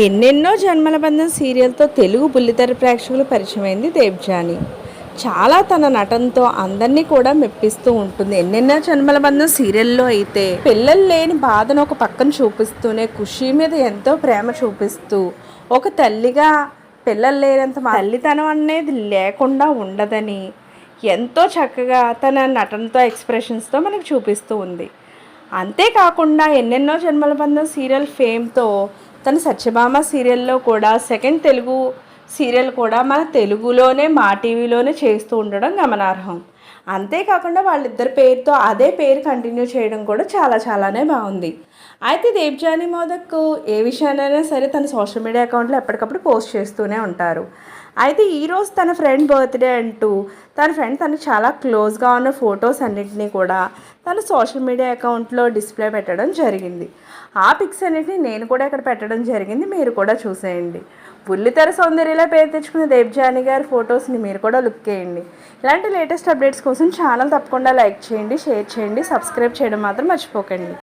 ఎన్నెన్నో జన్మల బంధం సీరియల్తో తెలుగు బుల్లితెర ప్రేక్షకులు పరిచయమైంది దేవ్జాని చాలా తన నటనతో అందరినీ కూడా మెప్పిస్తూ ఉంటుంది. ఎన్నెన్నో జన్మల బంధం సీరియల్లో అయితే పిల్లలు లేని బాధను ఒక పక్కన చూపిస్తూనే ఖుషి మీద ఎంతో ప్రేమ చూపిస్తూ ఒక తల్లిగా పిల్లలు లేనంత తల్లితనం అనేది లేకుండా ఉండదని ఎంతో చక్కగా తన నటనతో ఎక్స్ప్రెషన్స్తో మనకు చూపిస్తూ ఉంది. అంతేకాకుండా ఎన్నెన్నో జన్మల బంధం సీరియల్ ఫేమ్తో తన సత్యభామ సీరియల్లో కూడా సెకండ్ తెలుగు సీరియల్ కూడా మన తెలుగులోనే మా టీవీలోనే చేస్తూ ఉండడం గమనార్హం. అంతేకాకుండా వాళ్ళిద్దరి పేరుతో అదే పేరు కంటిన్యూ చేయడం కూడా చాలా చాలానే బాగుంది. అయితే దేవ్జాని మోదక్ ఏ విషయానైనా సరే తన సోషల్ మీడియా అకౌంట్లో ఎప్పటికప్పుడు పోస్ట్ చేస్తూనే ఉంటారు. అయితే ఈరోజు తన ఫ్రెండ్ బర్త్డే అంటూ తన ఫ్రెండ్ తనకు చాలా క్లోజ్గా ఉన్న ఫొటోస్ అన్నింటినీ కూడా తన సోషల్ మీడియా అకౌంట్లో డిస్ప్లే పెట్టడం జరిగింది. ఆ పిక్స్ అన్నిటిని నేను కూడా ఇక్కడ పెట్టడం జరిగింది. మీరు కూడా చూసేయండి. బుల్లితెర సౌందర్యలా పేరు తెచ్చుకున్న దేవ్జాని గారి ఫొటోస్ని మీరు కూడా లుక్ చేయండి. ఇలాంటి లేటెస్ట్ అప్డేట్స్ కోసం ఛానల్ తప్పకుండా లైక్ చేయండి షేర్ చేయండి సబ్స్క్రైబ్ చేయడం మాత్రం మర్చిపోకండి.